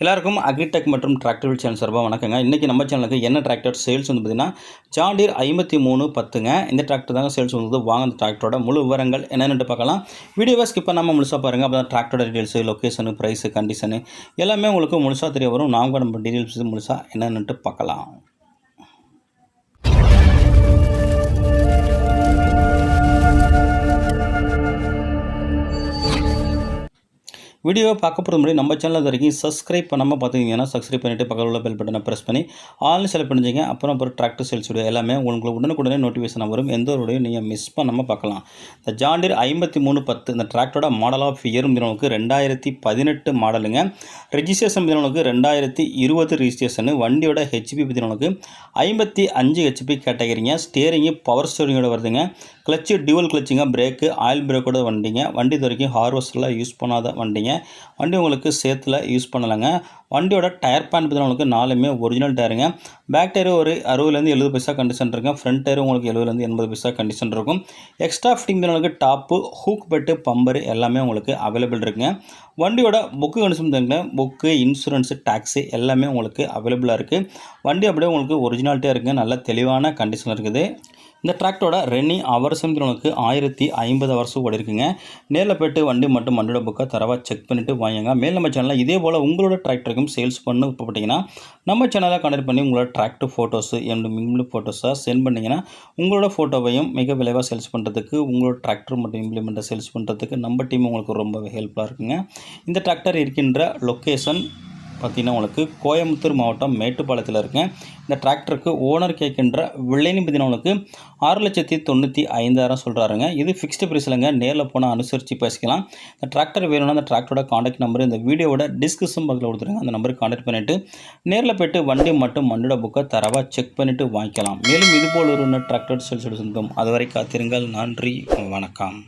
எல்லாருக்கும் அக்ரிடெக் மற்றும் tractor channel சார்பாக வணக்கங்க. இன்றைக்கி நம்ம சேனலுக்கு என்ன டிராக்டர் சேல்ஸ் வந்து பார்த்திங்கன்னா ஜாண்டீர் ஐம்பத்தி மூணு பத்துங்க. இந்த டிராக்டர் தாங்க சேல்ஸ் வந்து வாங்க அந்த டிராக்டரோட முழு விவரங்கள் என்னென்னு பார்க்கலாம். வீடியோவை ஸ்கிப் பண்ணாமல் முழுசாக பாருங்கள் அப்போ தான் டிராக்டரோட டீட்டெயில்ஸு லொக்கேஷனு ப்ரைஸு கண்டிஷனு எல்லாமே உங்களுக்கு முழுசாக தெரிய வரும். நாங்கள் நம்ம டீட்டெயில்ஸ் முழுசாக என்னென்னுட்டு பார்க்கலாம். வீடியோவை பார்க்க போகிறது முன்னாடி நம்ம சேனல் இது வரைக்கும் சப்ஸ்கிரைப் பண்ணாமல் பார்த்துக்கிங்கன்னா சப்ஸ்கிரைப் பண்ணிவிட்டு பக்கத்தில் உள்ள பெல் பட்டனை ப்ரெஸ் பண்ணி ஆல்னு செலக்ட் பண்ணிச்சிங்க அப்புறம் அப்புறம் டிராக்டர் சேல்ஸ் வீடியோ எல்லாமே உங்களுக்கு உடனுக்குடனே நோட்டிஃபிகேஷன் வரும். எந்த ஒரு வீடியோ நீங்கள் மிஸ் பண்ணாமல் பார்க்கலாம். இந்த ஜாண்டிர் ஐம்பத்தி மூணு பத்து இந்த டிராக்டரோட மாடல் ஆஃப் இயர் மிதனவுக்கு ரெண்டாயிரத்தி பதினெட்டு மாடலுங்க ரெஜிஸ்ட்ரேஷன் மிதனவுக்கு ரெண்டாயிரத்தி இருபது ரிஜிஸ்ட்ரேஷனு வண்டியோட ஹெச்பி மிதனவுக்கு ஐம்பத்தி அஞ்சு ஹெச்பி கேட்டகரிங்க ஸ்டேரிங்கு பவர் ஸ்டேரிங்கோட வருதுங்க. கிளச்சு டியூவல் கிளச்சுங்க பிரேக்கு ஆயில் பிரேக்கோட வண்டிங்க. வண்டி இது வரைக்கும் ஹார்வெஸ்டரில் யூஸ் பண்ணாத வண்டிங்க. வண்டி உங்களுக்கு சேத்தில் யூஸ் பண்ணலைங்க. வண்டியோட டயர் பேன் பார்த்தீங்கன்னா உங்களுக்கு நாலுமே ஒரிஜினல் டயருங்க பேக் டயர் ஒரு அறுபதுலேருந்து எழுபது பைசா கண்டிஷன் இருக்கும் ஃப்ரண்ட் டயர் உங்களுக்கு எழுபதுலேருந்து எண்பது பைசா கண்டிஷன் இருக்கும் எக்ஸ்ட்ரா ஃபிட்டிங் உங்களுக்கு டாப்பு ஹூக் பெட்டு பம்பரு எல்லாமே உங்களுக்கு அவைலபிள் இருக்குங்க வண்டியோட புக்கு கண்டிஷன் தங்க புக்கு இன்சூரன்ஸு டேக்ஸு எல்லாமே உங்களுக்கு அவைலபிளாக இருக்குது வண்டி அப்படியே உங்களுக்கு ஒரிஜினாலிட்டியாக இருக்குங்க. நல்ல தெளிவான கண்டிஷன் இருக்குது. இந்த டிராக்டரோட ரெனி ஹவர்ஸ் உங்களுக்கு ஆயிரத்தி ஐம்பது அவர்ஸும் கூட இருக்குங்க நேரில் போய்ட்டு வண்டி மட்டும் வண்டியோட புக்கை தரவாக செக் பண்ணிவிட்டு வாங்குங்க. மேல் நம்ம சேனலில் இதே போல் உங்களோட டிராக்டருக்கும் சேல்ஸ் பண்ணு போட்டிங்கன்னா நம்ம சேனலை கனெக்ட் பண்ணி உங்களோட டிராக்டர் ஃபோட்டோஸு எண்டு மிம்லு ஃபோட்டோஸாக சென்ட் பண்ணிங்கன்னா உங்களோட ஃபோட்டோவையும் மிக விளைவாக சேல்ஸ் பண்ணுறதுக்கு உங்களோட டிராக்டர் மட்டும் இம்ப்ளிமெண்ட்டை சேல்ஸ் பண்ணுறதுக்கு நம்ம டீம் உங்களுக்கு ரொம்ப ஹெல்ப்ஃபுல்லாக இருக்குங்க. இந்த டிராக்டர் இருக்கின்ற லொக்கேஷன் பார்த்திங்கன்னா உங்களுக்கு கோயம்புத்தூர் மாவட்டம் மேட்டுப்பாளையத்தில் இருக்கேன். இந்த டிராக்டருக்கு ஓனர் கேட்கின்ற விலைன்னு பார்த்தீங்கன்னா உங்களுக்கு ஆறு லட்சத்தி தொண்ணூற்றி ஐந்தாயிரம் சொல்கிறாருங்க இது ஃபிக்ஸ்டு ப்ரைஸ்லங்க நேரில் போனால் அனுசரித்து பேசிக்கலாம். இந்த டிராக்டர் வேணும்னா அந்த டிராக்டரோட காண்டாக்ட் நம்பர் இந்த வீடியோவோட டிஸ்கிரிப்ஷன் பக்கத்தில் கொடுத்துருங்க. அந்த நம்பருக்கு காண்டாக்ட் பண்ணிவிட்டு நேரில் போய்ட்டு வண்டி மட்டும் மண்ணோட புக்கை தரவாக செக் பண்ணிவிட்டு வாங்கிக்கலாம். மேலும் இதுபோல் ஒரு டிராக்டர் சேல்ஸ் சொந்தம் அதுவரை காத்திருங்கள். நன்றி. வணக்கம்.